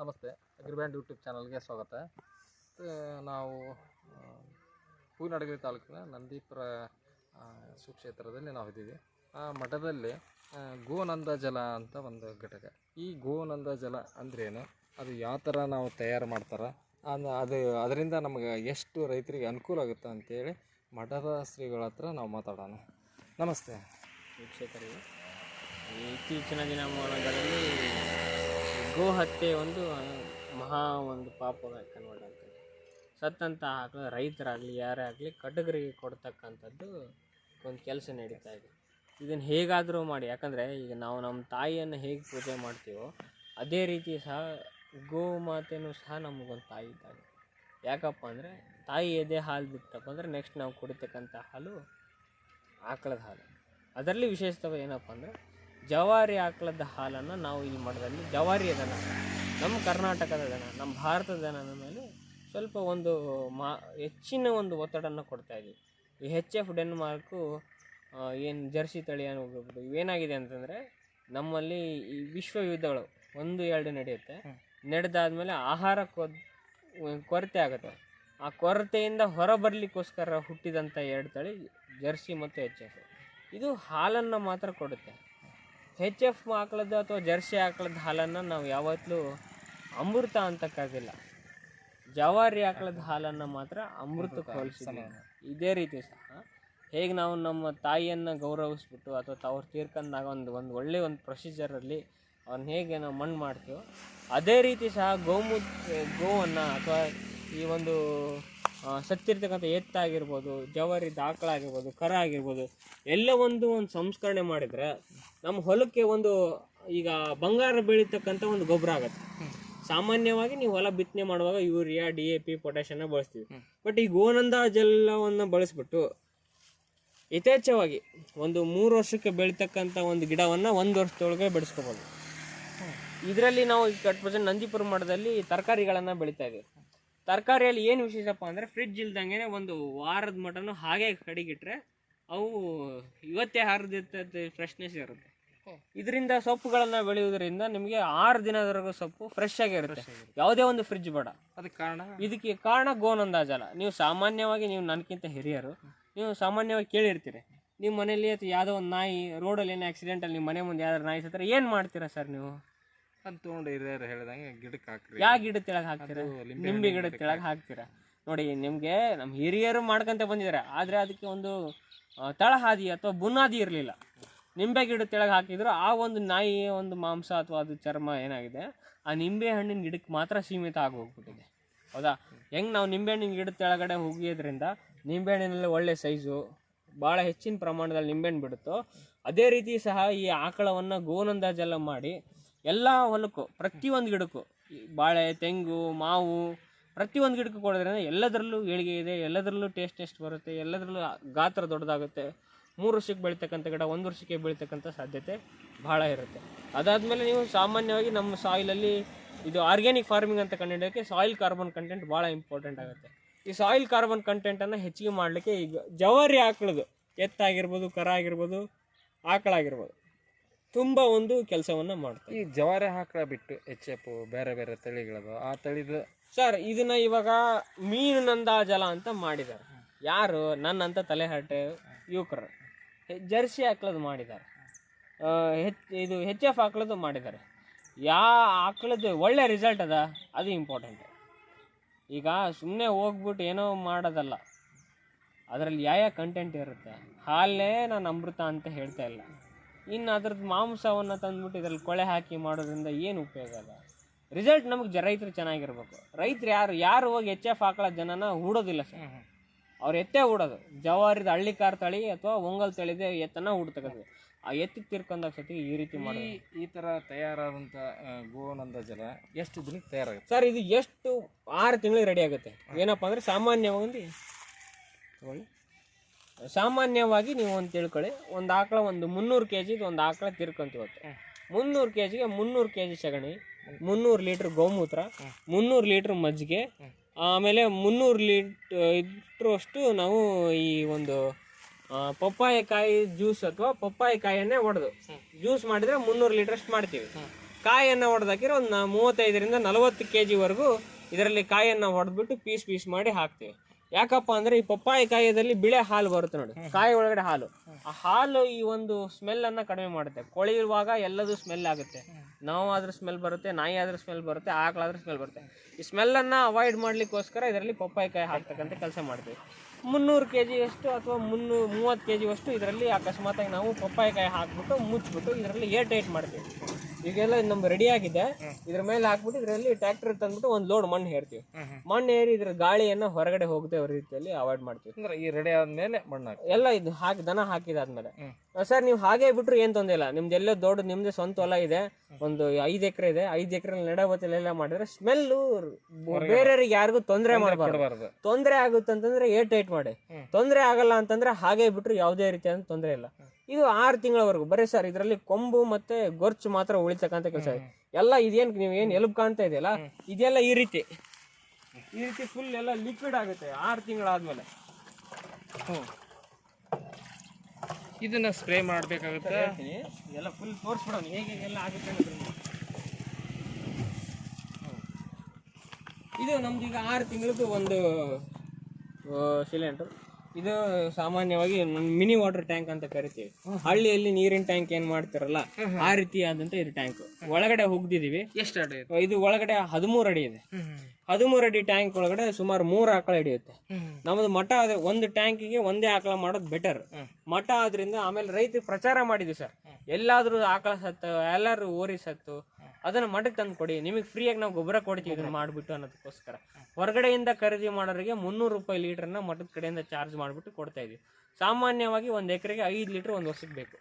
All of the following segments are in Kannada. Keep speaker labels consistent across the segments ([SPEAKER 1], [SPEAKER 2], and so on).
[SPEAKER 1] ನಮಸ್ತೆ, ಅಗ್ರಿಬ್ಯಾಂಡ್ ಯೂಟ್ಯೂಬ್ ಚಾನಲ್ಗೆ ಸ್ವಾಗತ. ನಾವು ಹೂವಿನಡಗಲಿ ತಾಲೂಕಿನ ನಂದೀಪುರ ಸುಕ್ಷೇತ್ರದಲ್ಲಿ ನಾವು ಇದ್ದೀವಿ. ಆ ಮಠದಲ್ಲಿ ಗೋನಂದ ಜಲ ಅಂತ ಒಂದು ಘಟಕ. ಈ ಗೋನಂದ ಜಲ ಅಂದ್ರೇನು? ಅದು ಯಾವ ಥರ ನಾವು ತಯಾರು ಮಾಡ್ತಾರೆ? ಅದು ಅದರಿಂದ ನಮಗೆ ಎಷ್ಟು ರೈತರಿಗೆ ಅನುಕೂಲ ಆಗುತ್ತೆ ಅಂತೇಳಿ ಮಠದ ಶ್ರೀಗಳ ಹತ್ರ ನಾವು ಮಾತಾಡೋಣ. ನಮಸ್ತೆ.
[SPEAKER 2] ವೀಕ್ಷಕರಿಗೆ ಇತ್ತೀಚಿನ ದಿನಮಾನಗಳಲ್ಲಿ ಗೋ ಹತ್ಯೆ ಒಂದು ಮಹಾ ಒಂದು ಪಾಪವಾಗಿ ಕನ್ವರ್ಟ್ ಸತ್ತಂತ ಆಕಳ ರೈತರಾಗಲಿ, ಯಾರೇ ಆಗಲಿ ಕಟಗರಿಗೆ ಕೊಡ್ತಕ್ಕಂಥದ್ದು ಒಂದು ಕೆಲಸ ನಡೀತಾ ಇದೆ. ಇದನ್ನು ಹೇಗಾದರೂ ಮಾಡಿ, ಯಾಕಂದರೆ ಈಗ ನಾವು ನಮ್ಮ ತಾಯಿಯನ್ನು ಹೇಗೆ ಪೂಜೆ ಮಾಡ್ತೀವೋ, ಅದೇ ರೀತಿ ಸಹ ಗೋ ಮಾತೆನೂ ಸಹ ನಮಗೊಂದು ತಾಯಿ ಇದ್ದಾಗ ಯಾಕಪ್ಪ ಅಂದರೆ, ತಾಯಿ ಎದೆ ಹಾಲು ಬಿಟ್ಟಪ್ಪ ಅಂದರೆ ನೆಕ್ಸ್ಟ್ ನಾವು ಕುಡಿತಕ್ಕಂಥ ಹಾಲು ಆಕಳದ ಹಾಲು. ಅದರಲ್ಲಿ ವಿಶೇಷತೆ ಏನಪ್ಪ ಅಂದರೆ ಜವಾರಿ ಆಕಳದ ಹಾಲನ್ನು ನಾವು ಇಲ್ಲಿ ಮಠದಲ್ಲಿ ಜವಾರಿಯ ದನ. ನಮ್ಮ ಕರ್ನಾಟಕದ ದನ ನಮ್ಮ ಭಾರತದ ದನದ ಮೇಲೆ ಸ್ವಲ್ಪ ಒಂದು ಮಾ ಹೆಚ್ಚಿನ ಒಂದು ಒತ್ತಡವನ್ನು ಕೊಡ್ತಾ ಇದ್ದೀವಿ ಈ ಹೆಚ್ ಎಫ್ ಡೆನ್ಮಾರ್ಕು ಏನು ಜರ್ಸಿ ತಳಿ ಹೋಗ್ಬಿಟ್ಟು ಇವೇನಾಗಿದೆ ಅಂತಂದರೆ ನಮ್ಮಲ್ಲಿ ಈ ವಿಶ್ವ ಯುದ್ಧಗಳು ಒಂದು ಎರಡು ನಡೆಯುತ್ತೆ. ನಡೆದಾದ್ಮೇಲೆ ಆಹಾರ ಕೊರತೆ ಆಗುತ್ತೆ. ಆ ಕೊರತೆಯಿಂದ ಹೊರ ಬರಲಿಕ್ಕೋಸ್ಕರ ಹುಟ್ಟಿದಂಥ ಎರಡು ತಳಿ ಜರ್ಸಿ ಮತ್ತು ಎಚ್ ಎಫ್ ಇದು ಹಾಲನ್ನು ಮಾತ್ರ ಕೊಡುತ್ತೆ. ಹೆಚ್ ಎಫ್ ಆಕಳದ್ದು ಅಥವಾ ಜರ್ಸಿ ಆಕಳದ ಹಾಲನ್ನು ನಾವು ಯಾವತ್ತೂ ಅಮೃತ ಅಂತಕ್ಕಾಗಿಲ್ಲ. ಜವಾರಿ ಆಕಳದ ಹಾಲನ್ನು ಮಾತ್ರ ಅಮೃತಕ್ಕೆ ಹೋಲಿಸಿದ್ದೀವಿ ಇದೇ ರೀತಿ ಸಹ ಹೇಗೆ ನಾವು ನಮ್ಮ ತಾಯಿಯನ್ನು ಗೌರವಿಸ್ಬಿಟ್ಟು ಅಥವಾ ಅವ್ರು ತೀರ್ಕಂದಾಗ ಒಂದು ಒಂದು ಒಳ್ಳೆಯ ಒಂದು ಪ್ರೊಸೀಜರಲ್ಲಿ ಅವ್ರನ್ನ ಹೇಗೆ ನಾವು ಮಣ್ಣು ಮಾಡ್ತೀವೋ ಅದೇ ರೀತಿ ಸಹ ಗೋಮೂತ್ರ ಗೋವನ್ನು ಅಥವಾ ಈ ಒಂದು ಸತ್ತಿರ್ತಕ್ಕಂಥ ಎತ್ತಾಗಿರ್ಬೋದು ಜವರಿ ಆಕಳ ಆಗಿರ್ಬೋದು ಕರ ಆಗಿರ್ಬೋದು ಎಲ್ಲ ಒಂದು ಒಂದು ಸಂಸ್ಕರಣೆ ಮಾಡಿದರೆ ನಮ್ಮ ಹೊಲಕ್ಕೆ ಒಂದು ಈಗ ಬಂಗಾರ ಬೆಳೀತಕ್ಕಂಥ ಒಂದು ಗೊಬ್ಬರ ಆಗುತ್ತೆ. ಸಾಮಾನ್ಯವಾಗಿ ನೀವು ಹೊಲ ಬಿತ್ತನೆ ಮಾಡುವಾಗ ಯೂರಿಯಾ ಡಿ ಎ ಪಿ ಪೊಟ್ಯಾಷನ್ನ ಬಳಸ್ತೀವಿ. ಬಟ್ ಈ ಗೋನಂದ ಜಲವನ್ನು ಬಳಸ್ಬಿಟ್ಟು ಯಥೇಚ್ಛವಾಗಿ ಒಂದು ಮೂರು ವರ್ಷಕ್ಕೆ ಬೆಳೀತಕ್ಕಂಥ ಒಂದು ಗಿಡವನ್ನು ಒಂದು ವರ್ಷದೊಳಗೆ ಬೆಳೆಸ್ಕೋಬೋದು. ಇದರಲ್ಲಿ ನಾವು ಕಟ್ ಪ್ರೆಸೆಂಟ್ ನಂದಿಪುರ ಮಠದಲ್ಲಿ ತರಕಾರಿಗಳನ್ನು ಬೆಳೀತಾ ಇದ್ದೀವಿ. ತರಕಾರಿಯಲ್ಲಿ ಏನು ವಿಶೇಷಪ್ಪ ಅಂದರೆ ಫ್ರಿಡ್ಜ್ ಇಲ್ದಂಗೆ ಒಂದು ವಾರದ ಮಟನು ಹಾಗೆ ಕಡಿಗಿಟ್ರೆ ಅವು ಇವತ್ತೇ ಹಾರದಿರ್ತದೆ ಫ್ರೆಶ್ನೆಸ್ ಇರುತ್ತೆ. ಇದರಿಂದ ಸೊಪ್ಪುಗಳನ್ನು ಬೆಳೆಯುವುದರಿಂದ ನಿಮಗೆ ಆರು ದಿನದವರೆಗೂ ಸೊಪ್ಪು ಫ್ರೆಶ್ ಆಗಿರುತ್ತೆ. ಯಾವುದೇ ಒಂದು ಫ್ರಿಡ್ಜ್ ಬೇಡ.
[SPEAKER 1] ಅದಕ್ಕೆ ಕಾರಣ?
[SPEAKER 2] ಇದಕ್ಕೆ ಕಾರಣ ಗೋನಂದಾಜಲ ನೀವು ಸಾಮಾನ್ಯವಾಗಿ ನೀವು ನನಗಿಂತ ಹಿರಿಯರು ನೀವು ಸಾಮಾನ್ಯವಾಗಿ ಕೇಳಿರ್ತೀರಿ. ನಿಮ್ಮ ಮನೇಲಿ ಅಥವಾ ಯಾವುದೋ ಒಂದು ನಾಯಿ ರೋಡಲ್ಲಿ ಏನೋ ಆಕ್ಸಿಡೆಂಟಲ್ಲಿ ನಿಮ್ಮ ಮನೆ ಮುಂದೆ ಯಾವ್ದಾರು ನಾಯಿ ಸತ್ತರೆ ಏನು ಮಾಡ್ತೀರಾ ಸರ್ ನೀವು?
[SPEAKER 1] ಅದು ತೊಗೊಂಡು ಹಿರಿಯರು ಹೇಳ್ದಂಗೆ ಗಿಡಕ್ಕೆ ಹಾಕ್ರಿ.
[SPEAKER 2] ಯಾವ ಗಿಡ ತೆಳಗೆ ಹಾಕ್ತೀರಾ?
[SPEAKER 1] ಅದು ಲಿಂಬೆ
[SPEAKER 2] ನಿಂಬೆ ಗಿಡ ತೆಳಗೆ ಹಾಕ್ತೀರಾ? ನೋಡಿ ನಿಮಗೆ ನಮ್ಮ ಹಿರಿಯರು ಮಾಡ್ಕೊಂತ ಬಂದಿದ್ದಾರೆ. ಆದರೆ ಅದಕ್ಕೆ ಒಂದು ಆ, ತಳಹಾದಿ ಅಥವಾ ಬುನಾದಿ ಇರಲಿಲ್ಲ. ನಿಂಬೆ ಗಿಡ ತೆಳಗೆ ಹಾಕಿದ್ರು. ಆ ಒಂದು ನಾಯಿ ಒಂದು ಮಾಂಸ ಅಥವಾ ಅದು ಚರ್ಮ ಏನಾಗಿದೆ ಆ ನಿಂಬೆ ಹಣ್ಣಿನ ಗಿಡಕ್ಕೆ ಮಾತ್ರ ಸೀಮಿತ ಆಗಿ ಹೋಗ್ಬಿಟ್ಟಿದೆ ಹೌದಾ? ಹೆಂಗೆ ನಾವು ನಿಂಬೆಹಣ್ಣಿನ ಗಿಡದ ಕೆಳಗಡೆ ಹೋಗಿಯೋದ್ರಿಂದ ನಿಂಬೆ ಹಣ್ಣಿನಲ್ಲಿ ಒಳ್ಳೆ ಸೈಜು ಭಾಳ ಹೆಚ್ಚಿನ ಪ್ರಮಾಣದಲ್ಲಿ ನಿಂಬೆಹಣ್ಣು ಬಿಡುತ್ತೋ ಅದೇ ರೀತಿ ಸಹ ಈ ಆಕಳವನ್ನು ಗೋನಂದಾಜೆಲ್ಲ ಜಲ ಮಾಡಿ ಎಲ್ಲ ಹೊಲಕ್ಕೂ ಪ್ರತಿಯೊಂದು ಗಿಡಕ್ಕೂ ಬಾಳೆ, ತೆಂಗು, ಮಾವು ಪ್ರತಿಯೊಂದು ಗಿಡಕ್ಕೂ ಕೊಡೋದ್ರಿಂದ ಎಲ್ಲದರಲ್ಲೂ ಏಳಿಗೆ ಇದೆ, ಎಲ್ಲದರಲ್ಲೂ ಟೇಸ್ಟ್ ಟೇಸ್ಟ್ ಬರುತ್ತೆ, ಎಲ್ಲದರಲ್ಲೂ ಗಾತ್ರ ದೊಡ್ಡದಾಗುತ್ತೆ. ಮೂರು ವರ್ಷಕ್ಕೆ ಬೆಳೀತಕ್ಕಂಥ ಗಿಡ, ಒಂದು ವರ್ಷಕ್ಕೆ ಬೆಳೀತಕ್ಕಂಥ ಸಾಧ್ಯತೆ ಭಾಳ ಇರುತ್ತೆ. ಅದಾದಮೇಲೆ ನೀವು ಸಾಮಾನ್ಯವಾಗಿ ನಮ್ಮ ಸಾಯಿಲಲ್ಲಿ ಇದು ಆರ್ಗ್ಯಾನಿಕ್ ಫಾರ್ಮಿಂಗ್ ಅಂತ ಕಂಡುಹಿಡಿಯೋಕ್ಕೆ ಸಾಯಿಲ್ ಕಾರ್ಬನ್ ಕಂಟೆಂಟ್ ಭಾಳ ಇಂಪಾರ್ಟೆಂಟ್ ಆಗುತ್ತೆ. ಈ ಸಾಯಿಲ್ ಕಾರ್ಬನ್ ಕಂಟೆಂಟನ್ನು ಹೆಚ್ಚಿಗೆ ಮಾಡಲಿಕ್ಕೆ ಈಗ ಜವಾರಿ ಆಕಳದು, ಎತ್ತಾಗಿರ್ಬೋದು, ಕರ ಆಗಿರ್ಬೋದು, ಆಕಳಾಗಿರ್ಬೋದು. ತುಂಬ ಒಂದು ಕೆಲಸವನ್ನು ಮಾಡ್ತಾರೆ.
[SPEAKER 1] ಈ ಜವಾರಿ ಹಾಕಳ ಬಿಟ್ಟು ಎಚ್ ಎಫ್ ಬೇರೆ ಬೇರೆ ತಳಿಗಳದು ಆ ತಳಿದು
[SPEAKER 2] ಸರ್ ಇದನ್ನ ಇವಾಗ ಮೀನಿನಂದ ಜಲ ಅಂತ ಮಾಡಿದ್ದಾರೆ. ಯಾರು? ನನ್ನಂತ ತಲೆಹರಟೆ ಯುವಕರು. ಜರ್ಸಿ ಹಾಕ್ಲದು ಮಾಡಿದ್ದಾರೆ. ಹೆಚ್ ಇದು ಹೆಚ್ ಎಫ್ ಹಾಕ್ಲದು ಮಾಡಿದ್ದಾರೆ. ಯಾ ಆಕಳದ್ದು ಒಳ್ಳೆ ರಿಸಲ್ಟ್ ಅದ ಅದು ಇಂಪಾರ್ಟೆಂಟ್ ಈಗ ಸುಮ್ಮನೆ ಹೋಗ್ಬಿಟ್ಟು ಏನೋ ಮಾಡೋದಲ್ಲ. ಅದರಲ್ಲಿ ಯಾವ ಯಾವ ಕಂಟೆಂಟ್ ಇರುತ್ತೆ? ಹಾಲೇ ನಾನು ಅಮೃತ ಅಂತ ಹೇಳ್ತಾ ಇಲ್ಲ. ಇನ್ನು ಅದ್ರದ್ದು ಮಾಂಸವನ್ನು ತಂದ್ಬಿಟ್ಟು ಇದ್ರಲ್ಲಿ ಕೊಳೆ ಹಾಕಿ ಮಾಡೋದ್ರಿಂದ ಏನು ಉಪಯೋಗ ಅದ ರಿಸಲ್ಟ್ ನಮಗೆ ಜ ರೈತರು ಚೆನ್ನಾಗಿರ್ಬೇಕು. ರೈತರು ಯಾರು ಯಾರು ಹೋಗಿ ಎಚ್ ಎಫ್ ಹಾಕೊಳ್ಳೋ ಜನನ ಹೂಡೋದಿಲ್ಲ ಸರ್. ಅವ್ರು ಎತ್ತೇ ಹೂಡೋದು. ಜವಾರಿದ ಹಳ್ಳಿಕಾರ್ ತಳಿ ಅಥವಾ ಒಂಗಲ್ ತಳಿದೆ ಎತ್ತನ ಹುಡ್ತಕ್ಕಂಥದ್ದು ಆ ಎತ್ತಿ ತಿರ್ಕೊಂಡಾಗ ಸತಿ ಈ ರೀತಿ ಮಾಡಿ
[SPEAKER 1] ಈ ಥರ ತಯಾರಾದಂಥ ಗೋನಂದ ಜಲ ಎಷ್ಟು ದಿನಕ್ಕೆ ತಯಾರಾಗುತ್ತೆ?
[SPEAKER 2] ಸರ್ ಇದು ಎಷ್ಟು ಆರು ತಿಂಗಳಿಗೆ ರೆಡಿ ಆಗುತ್ತೆ. ಏನಪ್ಪ ಅಂದರೆ ಸಾಮಾನ್ಯವಾಗಿ ತಗೊಳ್ಳಿ. ಸಾಮಾನ್ಯವಾಗಿ ನೀವು ಒಂದು ತಿಳ್ಕೊಳ್ಳಿ ಒಂದು ಆಕಳ ಒಂದು ಮುನ್ನೂರು ಕೆ ಜಿದು ಒಂದು ಆಕಳ ತಿರ್ಕೊಂತೀವತ್ತು ಮುನ್ನೂರು ಕೆ ಜಿಗೆ ಮುನ್ನೂರು ಕೆ ಜಿ ಸಗಣಿ ಮುನ್ನೂರು ಲೀಟ್ರ್ ಗೋಮೂತ್ರ ಮುನ್ನೂರು ಲೀಟ್ರ್ ಮಜ್ಜಿಗೆ ಆಮೇಲೆ ಮುನ್ನೂರು ಲೀಟ್ ಇಟ್ಟರಷ್ಟು ನಾವು ಈ ಒಂದು ಪಪ್ಪಾಯಕಾಯಿ ಪಪ್ಪಾಯ ಕಾಯಿ ಜ್ಯೂಸ್ ಅಥವಾ ಪಪ್ಪಾಯ ಕಾಯಿಯನ್ನೇ ಒಡೆದು ಜ್ಯೂಸ್ ಮಾಡಿದರೆ ಮುನ್ನೂರು ಲೀಟ್ರಷ್ಟು ಮಾಡ್ತೀವಿ. ಕಾಯಿಯನ್ನು ಹೊಡೆದಾಕಿದ್ರೆ ಒಂದು ಮೂವತ್ತೈದರಿಂದ ನಲವತ್ತು ಕೆ ಜಿವರೆಗೂ ಇದರಲ್ಲಿ ಕಾಯಿಯನ್ನು ಹೊಡೆದ್ಬಿಟ್ಟು ಪೀಸ್ ಪೀಸ್ ಮಾಡಿ ಹಾಕ್ತೀವಿ. ಯಾಕಪ್ಪ ಅಂದ್ರೆ ಈ ಪಪ್ಪಾಯಿ ಕಾಯದಲ್ಲಿ ಬಿಳೆ ಹಾಲು ಬರುತ್ತೆ ನೋಡಿ. ಕಾಯಿ ಒಳಗಡೆ ಹಾಲು. ಆ ಹಾಲು ಈ ಒಂದು ಸ್ಮೆಲ್ ಅನ್ನ ಕಡಿಮೆ ಮಾಡುತ್ತೆ. ಕೊಳೆಯುವಾಗ ಎಲ್ಲದೂ ಸ್ಮೆಲ್ ಆಗುತ್ತೆ. ನಾವು ಆದ್ರೂ ಸ್ಮೆಲ್ ಬರುತ್ತೆ ನಾಯಿ ಆದ್ರೂ ಸ್ಮೆಲ್ ಬರುತ್ತೆ ಆಕಳಾದ್ರೂ ಸ್ಮೆಲ್ ಬರುತ್ತೆ. ಈ ಸ್ಮೆಲ್ ಅನ್ನ ಅವಾಯ್ಡ್ ಮಾಡ್ಲಿಕ್ಕೋಸ್ಕರ ಇದರಲ್ಲಿ ಪಪ್ಪಾಯಿ ಕಾಯಿ ಹಾಕ್ತಕ್ಕಂಥ ಕೆಲಸ ಮಾಡ್ತೀವಿ. ಮುನ್ನೂರು ಕೆ ಜಿಯಷ್ಟು ಅಥವಾ ಮುನ್ನೂರು ಮೂವತ್ತು ಕೆ ಅಷ್ಟು ಇದರಲ್ಲಿ ಅಕಸ್ಮಾತಾಗಿ ನಾವು ಪಪ್ಪಾಯಿ ಕಾಯಿ ಹಾಕ್ಬಿಟ್ಟು ಮುಚ್ಚಿಬಿಟ್ಟು ಇದರಲ್ಲಿ ಏರ್ ಟೈಟ್ ಮಾಡ್ತೀವಿ. ಈಗೆಲ್ಲ ನಮ್ಗೆ ರೆಡಿ ಆಗಿದೆ. ಇದ್ರ ಮೇಲೆ ಹಾಕ್ಬಿಟ್ಟು ಇದರಲ್ಲಿ ಟ್ರ್ಯಾಕ್ಟರ್ ತಂದ್ಬಿಟ್ಟು ಒಂದು ಲೋಡ್ ಮಣ್ಣು ಹೇರ್ತೀವಿ. ಮಣ್ಣು ಏರಿ ಇದ್ರ ಗಾಳಿಯನ್ನ ಹೊರಗಡೆ ಹೋಗದೆ ರೀತಿಯಲ್ಲಿ ಅವಾಯ್ಡ್ ಮಾಡ್ತೀವಿ.
[SPEAKER 1] ಅಂದ್ರೆ ಈ ರೆಡಿ ಆದ್ಮೇಲೆ ಮಣ್ಣು ಹಾಕಿ
[SPEAKER 2] ಎಲ್ಲ ಇದು ಹಾಕಿ ದನ ಹಾಕಿದಾದ್ಮೇಲೆ. ಸರ್ ನೀವು ಹಾಗೆ ಬಿಟ್ರು ಏನು ತೊಂದರೆ ಇಲ್ಲ. ನಿಮ್ದು ಎಲ್ಲೋ ದೊಡ್ಡ ನಿಮ್ದೇ ಸ್ವಂತ ಹೊಲ ಇದೆ. ಒಂದು ಐದು ಎಕರೆ ಇದೆ. ಐದು ಎಕರೆ ನೆಡಬತ್ತಲೆಲ್ಲ ಮಾಡಿದ್ರೆ ಸ್ಮೆಲ್ಲು ಬೇರೆಯವ್ರಿಗೆ ಯಾರಿಗೂ ತೊಂದರೆ ಮಾಡಬಾರ್ದು. ತೊಂದರೆ ಆಗುತ್ತೆ ಅಂತಂದ್ರೆ ಏರ್ ಟೈಟ್ ಮಾಡಿ. ತೊಂದರೆ ಆಗಲ್ಲ ಅಂತಂದ್ರೆ ಹಾಗೆ ಬಿಟ್ರು ಯಾವುದೇ ರೀತಿಯಾದ ತೊಂದರೆ ಇಲ್ಲ. ಇದು ಆರು ತಿಂಗಳವರೆಗೂ. ಬರೀ ಸರ್ ಇದರಲ್ಲಿ ಕೊಂಬು ಮತ್ತೆ ಗೊರ್ಚು ಮಾತ್ರ ಉಳಿತಕ್ಕಂಥ ಕೆಲಸ ಇದೆ. ಎಲ್ಲ ಇದೇನ್ ನೀವು ಏನ್ ಎಲುಬು ಕಾಣ್ತಾ ಇದೆಯಲ್ಲ? ಇದೆಲ್ಲ ಈ ರೀತಿ. ಈ ರೀತಿ ಫುಲ್ ಎಲ್ಲ ಲಿಕ್ವಿಡ್ ಆಗುತ್ತೆ. ಆರು ತಿಂಗಳಾದ್ಮೇಲೆ.
[SPEAKER 1] ಇದನ್ನ ಸ್ಪ್ರೇ ಮಾಡ್ಬೇಕಾಗುತ್ತೆ.
[SPEAKER 2] ಎಲ್ಲ ಫುಲ್ ತೋರಿಸ್ಬಿಡೋಣ. ಹೇಗೆ ಹೇಗೆಲ್ಲ ಆಗುತ್ತೆ. ಇದು ನಮ್ದು ಈಗ ಆರು ತಿಂಗಳದ್ದು ಒಂದು ಸಿಲಿಂಡರ್ ಇದು ಸಾಮಾನ್ಯವಾಗಿ ಮಿನಿ ವಾಟರ್ ಟ್ಯಾಂಕ್ ಅಂತ ಕರಿತೀವಿ. ಹಳ್ಳಿಯಲ್ಲಿ ನೀರಿನ ಟ್ಯಾಂಕ್ ಏನ್ ಮಾಡ್ತಾರಲ್ಲ ಆ ರೀತಿಯಾದಂತ ಇದು ಟ್ಯಾಂಕ್. ಒಳಗಡೆ ಹುಗ್ದಿದೀವಿ.
[SPEAKER 1] ಎಷ್ಟು ಅಡಿ
[SPEAKER 2] ಇದು? ಒಳಗಡೆ ಹದಿಮೂರು ಅಡಿ ಇದೆ. ಹದಿಮೂರು ಅಡಿ ಟ್ಯಾಂಕ್ ಒಳಗಡೆ ಸುಮಾರು ಮೂರು ಆಕಳ ಹಿಡಿಯುತ್ತೆ. ನಮ್ಮದು ಮಠ ಆದ್ರೆ ಒಂದು ಟ್ಯಾಂಕಿಗೆ ಒಂದೇ ಆಕಳ ಮಾಡೋದು ಬೆಟರ್ ಮಠ ಆದ್ರಿಂದ ಆಮೇಲೆ ರೈತ ಪ್ರಚಾರ ಮಾಡಿದ್ವಿ ಸರ್. ಎಲ್ಲಾದ್ರೂ ಆಕಳ ಸತ್ತು ಎಲ್ಲರೂ ಓರಿ ಸತ್ತು ಅದನ್ನ ಮಠಕ್ಕೆ ತಂದು ಕೊಡಿ. ನಿಮಗೆ ಫ್ರೀಯಾಗಿ ನಾವು ಗೊಬ್ಬರ ಕೊಡ್ತೀವಿ ಇದನ್ನು ಮಾಡ್ಬಿಟ್ಟು ಅನ್ನೋದಕ್ಕೋಸ್ಕರ. ಹೊರಗಡೆಯಿಂದ ಖರೀದಿ ಮಾಡೋರಿಗೆ ಮುನ್ನೂರು ರೂಪಾಯಿ ಲೀಟರ್ನ ಮಠದ ಕಡೆಯಿಂದ ಚಾರ್ಜ್ ಮಾಡಿಬಿಟ್ಟು ಕೊಡ್ತಾ ಇದೀವಿ. ಸಾಮಾನ್ಯವಾಗಿ ಒಂದು ಎಕರೆಗೆ ಐದು ಲೀಟರ್ ಒಂದು ವರ್ಷಕ್ಕೆ ಬೇಕು.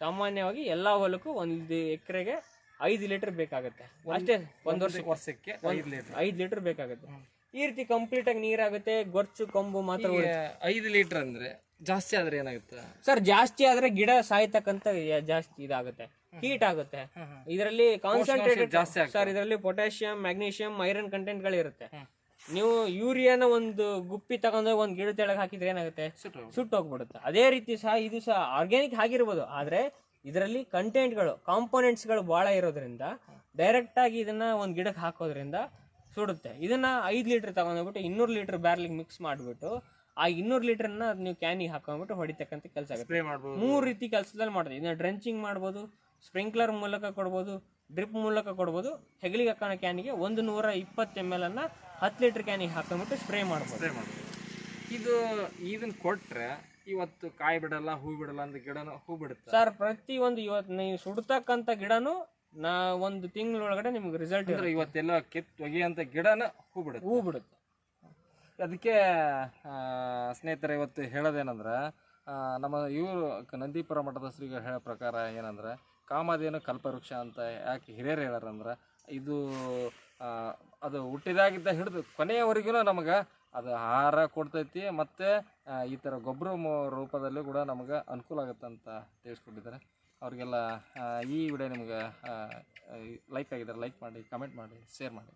[SPEAKER 2] ಸಾಮಾನ್ಯವಾಗಿ ಎಲ್ಲಾ ಹೊಲಕ್ಕೂ ಒಂದು ಎಕರೆಗೆ ಐದು ಲೀಟರ್ ಬೇಕಾಗುತ್ತೆ. ಅಷ್ಟೇ ಒಂದು ವರ್ಷ
[SPEAKER 1] ವರ್ಷಕ್ಕೆ. ಐದು ಲೀಟರ್.
[SPEAKER 2] ಬೇಕಾಗುತ್ತೆ. ಈ ರೀತಿ ಕಂಪ್ಲೀಟ್ ಆಗಿ ನೀರಾಗುತ್ತೆ ಗೊರ್ಚು ಕೊಂಬು ಮಾತ್ರ.
[SPEAKER 1] ಐದು ಲೀಟರ್ ಅಂದ್ರೆ ಜಾಸ್ತಿ ಆದ್ರೆ ಏನಾಗುತ್ತೆ?
[SPEAKER 2] ಸರ್ ಜಾಸ್ತಿ ಆದ್ರೆ ಗಿಡ ಸಾಯ್ತಕ್ಕಂತ ಜಾಸ್ತಿ ಇದಾಗುತ್ತೆ. ಹೀಟ್ ಆಗುತ್ತೆ. ಇದರಲ್ಲಿ ಕಾನ್ಸಂಟ್ರೇಟೆಡ್
[SPEAKER 1] ಜಾಸ್ತಿ
[SPEAKER 2] ಸರ್ ಇದರಲ್ಲಿ ಪೊಟ್ಯಾಷಿಯಂ ಮ್ಯಾಗ್ನೀಷಿಯಂ ಐರನ್ ಕಂಟೆಂಟ್ಗಳು ಇರುತ್ತೆ ನೀವು ಯೂರಿಯಾನ ಒಂದು ಗುಪ್ಪಿ ತಗೊಂಡು ಒಂದು ಗಿಡ ತೆಳಗ್ ಹಾಕಿದ್ರೆ ಏನಾಗುತ್ತೆ?
[SPEAKER 1] ಸುಟ್ಟು
[SPEAKER 2] ಹೋಗ್ಬಿಡುತ್ತೆ. ಅದೇ ರೀತಿ ಸಹ ಇದು ಸಹ ಆರ್ಗ್ಯಾನಿಕ್ ಆಗಿರ್ಬೋದು. ಆದ್ರೆ ಇದರಲ್ಲಿ ಕಂಟೆಂಟ್ಗಳು ಕಾಂಪೋನೆಂಟ್ಸ್ಗಳು ಬಹಳ ಇರೋದ್ರಿಂದ ಡೈರೆಕ್ಟ್ ಆಗಿ ಇದನ್ನ ಒಂದು ಗಿಡಕ್ಕೆ ಹಾಕೋದ್ರಿಂದ ಸುಡುತ್ತೆ. ಇದನ್ನ ಐದು ಲೀಟರ್ ತಗೊಂಡೋಗ್ಬಿಟ್ಟು ಇನ್ನೂರು ಲೀಟರ್ ಬ್ಯಾರ್ಲಿಗೆ ಮಿಕ್ಸ್ ಮಾಡಿಬಿಟ್ಟು ಆ ಇನ್ನೂರು ಲೀಟರ್ನ ನೀವು ಕ್ಯಾನಿಗೆ ಹಾಕೊಂಡ್ಬಿಟ್ಟು ಹೊಡಿತಕ್ಕಂಥ ಕೆಲಸ ಆಗುತ್ತೆ. ಮೂರು ರೀತಿ ಕೆಲಸದಲ್ಲಿ ಮಾಡ್ತೀವಿ ಇದನ್ನ ಡ್ರೆಂಚಿಂಗ್ ಮಾಡ್ಬೋದು. ಸ್ಪ್ರಿಂಕ್ಲರ್ ಮೂಲಕ ಕೊಡ್ಬೋದು ಡ್ರಿಪ್ ಮೂಲಕ ಕೊಡ್ಬೋದು. ಹೆಗಲಿಗೆ ಹಾಕೋಣ ಕ್ಯಾನಿಗೆ ಒಂದು ನೂರ ಇಪ್ಪತ್ತು ಎಂ ಎಲ್ ಅನ್ನು ಹತ್ತು ಲೀಟರ್ ಕ್ಯಾನಿಗೆ ಹಾಕೊಂಡ್ಬಿಟ್ಟು ಸ್ಪ್ರೇ ಮಾಡ್ಬೋದು.
[SPEAKER 1] ಇದು ಇದನ್ನ ಕೊಟ್ಟರೆ ಇವತ್ತು ಕಾಯಿ ಬಿಡಲ್ಲ ಹೂ ಬಿಡಲ್ಲ ಅಂತ ಗಿಡನೂ ಹೂ ಬಿಡುತ್ತೆ.
[SPEAKER 2] ಸರ್ ಪ್ರತಿ ಒಂದು ಇವತ್ತು ನೀವು ಸುಡ್ತಕ್ಕಂಥ ಗಿಡನೂ ನಾ ಒಂದು ತಿಂಗಳೊಳಗಡೆ ನಿಮ್ಗೆ ರಿಸಲ್ಟ್
[SPEAKER 1] ಇದ್ರೆ ಇವತ್ತೆಲ್ಲ ಕಿತ್ತು ಒಗೆಯಂಥ ಗಿಡನ ಹೂ ಬಿಡುತ್ತೆ.
[SPEAKER 2] ಹೂ ಬಿಡುತ್ತೆ.
[SPEAKER 1] ಅದಕ್ಕೆ ಸ್ನೇಹಿತರೆ ಇವತ್ತು ಹೇಳೋದೇನಂದ್ರೆ ನಮ್ಮ ಇವರು ನಂದೀಪುರ ಮಠದ ಶ್ರೀಗಳು ಹೇಳೋ ಪ್ರಕಾರ ಏನಂದ್ರೆ ಕಾಮಧೇನು ಕಲ್ಪವೃಕ್ಷ ಅಂತ ಯಾಕೆ ಹಿರಿಯರು ಹೇಳಾರಂದ್ರೆ, ಇದು ಅದು ಹುಟ್ಟಿದಾಗಿದ್ದ ಹಿಡಿದು ಕೊನೆಯವರೆಗೂ ನಮಗೆ ಅದು ಆಹಾರ ಕೊಡ್ತೈತಿ ಮತ್ತು ಈ ಥರ ಗೊಬ್ಬರ ರೂಪದಲ್ಲಿ ಕೂಡ ನಮಗೆ ಅನುಕೂಲ ಆಗುತ್ತೆ ಅಂತ ತಿಳಿಸ್ಕೊಟ್ಟಿದ್ದಾರೆ. ಅವರಿಗೆಲ್ಲ ಈ ವಿಡಿಯೋ ನಿಮ್ಗೆ ಲೈಕ್ ಆಗಿದ್ದಾರೆ ಲೈಕ್ ಮಾಡಿ ಕಮೆಂಟ್ ಮಾಡಿ ಶೇರ್ ಮಾಡಿ.